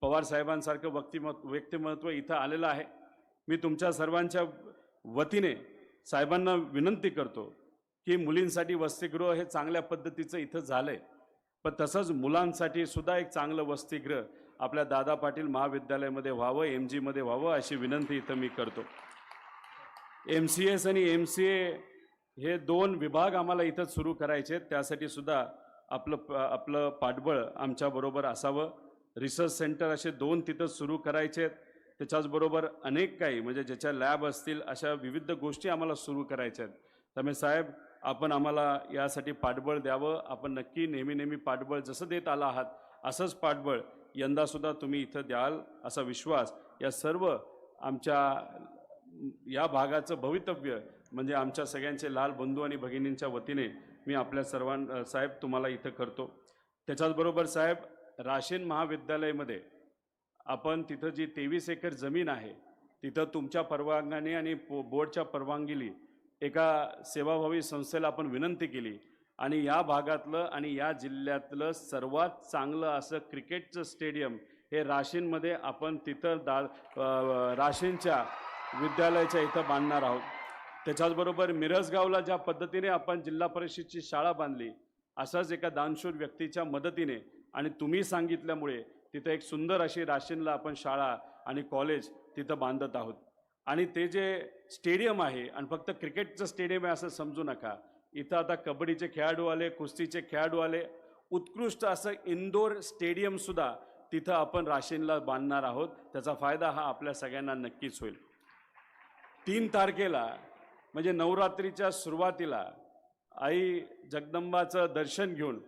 पवार साहेबांसारखं व्यक्तिमत्व व्यक्तिमत्व इथं आलेलं आहे. मी तुमच्या सर्वांच्या वतीने साहेबांना विनंती करतो की मुलींसाठी वसतिगृह हे चांगल्या पद्धतीचं इथं झालं आहे पण तसंच मुलांसाठी सुद्धा एक चांगलं वसतिगृह आपल्या दादा पाटील महाविद्यालयामध्ये व्हावं एम जीमध्ये व्हावं अशी विनंती इथं मी करतो. एम सी एस आणि एम सी ए हे दोन विभाग आम्हाला इथं सुरू करायचे आहेत. त्यासाठी सुद्धा आपलं प- आपलं पाठबळ आमच्याबरोबर असावं. रिसर्च सेंटर असे दोन तिथं सुरू करायचे. आहेत त्याच्याचबरोबर अनेक काही म्हणजे ज्याच्या लॅब असतील अशा विविध गोष्टी आम्हाला सुरू करायच्या आहेत. त्यामुळे साहेब आपण आम्हाला यासाठी पाठबळ द्यावं. आपण नक्की नेहमी नेहमी पाठबळ जसं देत आला आहात असंच पाठबळ यंदासुद्धा तुम्ही इथं द्याल असा विश्वास या सर्व आमच्या या भागाचं भवितव्य म्हणजे आमच्या सगळ्यांचे लाल बंधू आणि भगिनींच्या वतीने मी आपल्या सर्वां साहेब तुम्हाला इथं करतो. त्याच्याचबरोबर साहेब राशीन महाविद्यालयामध्ये आपण तिथं जी तेवीस एकर जमीन आहे तिथं तुमच्या परवानगीने आणि पो बोर्डच्या परवानगीली एका सेवाभावी संस्थेला आपण विनंती केली. आणि या भागातलं आणि या जिल्ह्यातलं सर्वात चांगलं असं क्रिकेटचं स्टेडियम हे राशीनमध्ये आपण तिथं दा राशीनच्या विद्यालयाच्या इथं बांधणार आहोत. त्याच्याचबरोबर मिरजगावला ज्या पद्धतीने आपण जिल्हा परिषदची शाळा बांधली असाच एका दानशूर व्यक्तीच्या मदतीने आणि तुम्ही सांगितल्यामुळे तिथं एक सुंदर अशी राशीनला आपण शाळा आणि कॉलेज तिथं बांधत आहोत. आणि ते जे स्टेडियम आहे आणि फक्त क्रिकेटचं स्टेडियम आहे असं समजू नका. इथं आता कबड्डीचे खेळाडू आले कुस्तीचे खेळाडू आले. उत्कृष्ट असं इंदोर स्टेडियमसुद्धा तिथं आपण राशीनला बांधणार आहोत. त्याचा फायदा हा आपल्या सगळ्यांना नक्कीच होईल. तीन तारखेला म्हणजे नवरात्रीच्या सुरुवातीला आई जगदंबाचं दर्शन घेऊन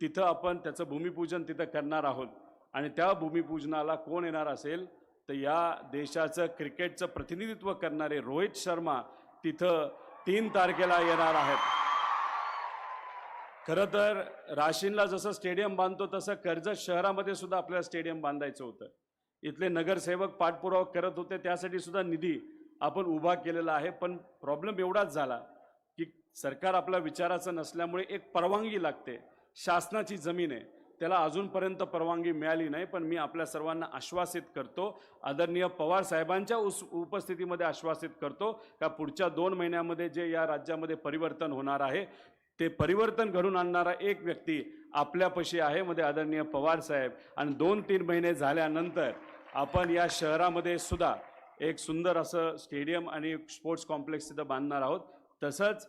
तिथं आपण त्याचं भूमिपूजन तिथं करणार आहोत. आणि त्या भूमिपूजनाला कोण येणार असेल? तर या देशाचं क्रिकेटचं प्रतिनिधित्व करणारे रोहित शर्मा तिथं तीन तारखेला येणार आहेत. खरं तर राशीनला जसं स्टेडियम बांधतो तसं कर्जत शहरामध्ये सुद्धा आपल्याला स्टेडियम बांधायचं होतं. इथले नगरसेवक पाठपुरावा करत होते त्यासाठी सुद्धा निधी आपण उभा केलेला आहे. पण प्रॉब्लेम एवढाच झाला की सरकार आपल्या विचाराचं नसल्यामुळे एक परवानगी लागते. शासनाची जमीन आहे. त्याला अजूनपर्यंत परवानगी मिळाली नाही पण मी आपल्या सर्वांना आश्वासित करतो. आदरणीय पवार साहेबांच्या उस उपस्थितीमध्ये आश्वासित करतो का पुढच्या दोन महिन्यामध्ये जे या राज्यामध्ये परिवर्तन होणार आहे ते परिवर्तन घडून आणणारा एक व्यक्ती आपल्यापाशी आहे मध्ये आदरणीय पवार साहेब. आणि दोन तीन महिने झाल्यानंतर आपण या शहरामध्ये सुद्धा एक सुंदर असं स्टेडियम आणि स्पोर्ट्स कॉम्प्लेक्स तिथं बांधणार आहोत. तसंच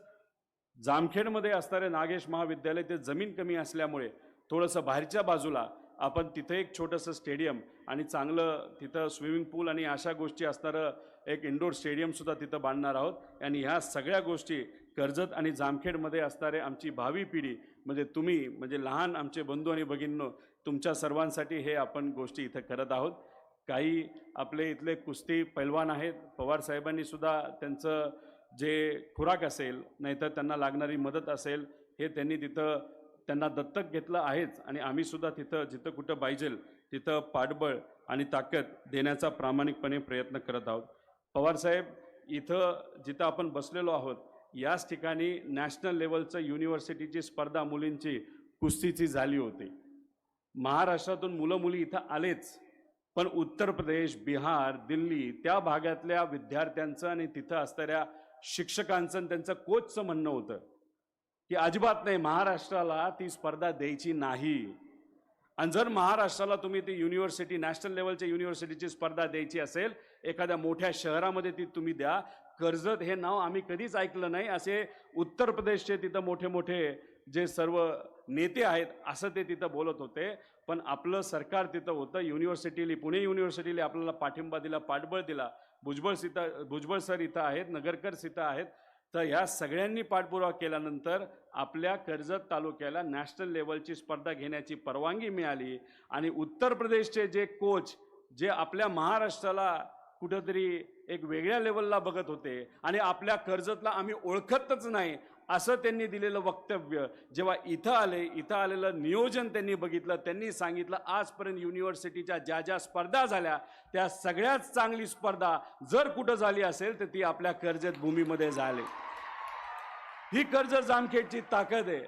जामखेडमध्ये असणारे नागेश महाविद्यालय ते जमीन कमी असल्यामुळे थोडंसं बाहेरच्या बाजूला आपण तिथं एक छोटंसं स्टेडियम आणि चांगलं तिथं स्विमिंग पूल आणि अशा गोष्टी असणारं एक इंडोर स्टेडियमसुद्धा तिथं बांधणार आहोत. आणि ह्या सगळ्या गोष्टी कर्जत आणि जामखेडमध्ये असणारे आमची भावी पिढी म्हणजे तुम्ही म्हणजे लहान आमचे बंधू आणि भगिनींनो तुमच्या सर्वांसाठी हे आपण गोष्टी इथं करत आहोत. काही आपले इथले कुस्ती पैलवान आहेत. पवार साहेबांनीसुद्धा त्यांचं जे खुराक असेल नाहीतर त्यांना लागणारी मदत असेल हे त्यांनी तिथं त्यांना दत्तक घेतलं आहेच. आणि आम्हीसुद्धा तिथं जिथं कुठं पाहिजेल तिथं पाठबळ आणि ताकद देण्याचा प्रामाणिकपणे प्रयत्न करत आहोत. पवारसाहेब इथं जिथं आपण बसलेलो आहोत याच ठिकाणी नॅशनल लेवलचं युनिव्हर्सिटीची स्पर्धा मुलींची कुस्तीची झाली होती. महाराष्ट्रातून मुलं मुली इथं आलेच. पण उत्तर प्रदेश बिहार दिल्ली त्या भागातल्या विद्यार्थ्यांचं आणि तिथं असणाऱ्या शिक्षकांचं आणि त्यांचं कोचचं म्हणणं होतं की अजिबात नाही महाराष्ट्राला ती स्पर्धा द्यायची नाही. आणि जर महाराष्ट्राला तुम्ही ती युनिव्हर्सिटी नॅशनल लेवलच्या युनिव्हर्सिटीची स्पर्धा द्यायची असेल एखाद्या मोठ्या शहरामध्ये ती तुम्ही द्या. कर्जत हे नाव आम्ही कधीच ऐकलं नाही. असे उत्तर प्रदेशचे तिथं मोठे मोठे जे सर्व नेते आहेत असं ते तिथं बोलत होते. पण आपलं सरकार तिथं होतं. युनिव्हर्सिटीली पुणे युनिव्हर्सिटीला आपल्याला पाठिंबा दिला पाठबळ दिला. भुजबळ सीता भुजबळ सर इथं आहेत नगरकर इथं आहेत. तर ह्या सगळ्यांनी पाठपुरावा केल्यानंतर आपल्या कर्जत तालुक्याला नॅशनल लेवलची स्पर्धा घेण्याची परवानगी मिळाली. आणि उत्तर प्रदेशचे जे कोच जे आपल्या महाराष्ट्राला कुठंतरी एक वेगळ्या लेवलला बघत होते. आणि आपल्या कर्जतला आम्ही ओळखतच नाही. असं त्यांनी दिलेलं वक्तव्य. जेव्हा इथं आले इथं आलेलं नियोजन त्यांनी बघितलं त्यांनी सांगितलं आजपर्यंत युनिव्हर्सिटीच्या ज्या ज्या स्पर्धा झाल्या त्या सगळ्यात चांगली स्पर्धा जर कुठं झाली असेल तर ती आपल्या कर्जत भूमीमध्ये झाली. ही कर्जत जामखेडची ताकद आहे.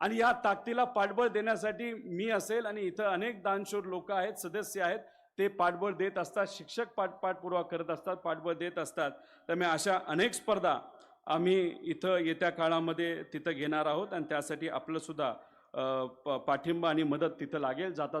आणि या ताकदीला पाठबळ देण्यासाठी मी असेल आणि इथं अनेक दानशूर लोक आहेत सदस्य आहेत ते पाठबळ देत असतात शिक्षक पाठ पाठपुरावा करत असतात पाठबळ देत असतात. त्यामुळे अशा अनेक स्पर्धा आम्ही इथं येत्या काळामध्ये तिथं घेणार आहोत आणि त्यासाठी आपलंसुद्धा प- पाठिंबा आणि मदत तिथं लागेल. जाता जाता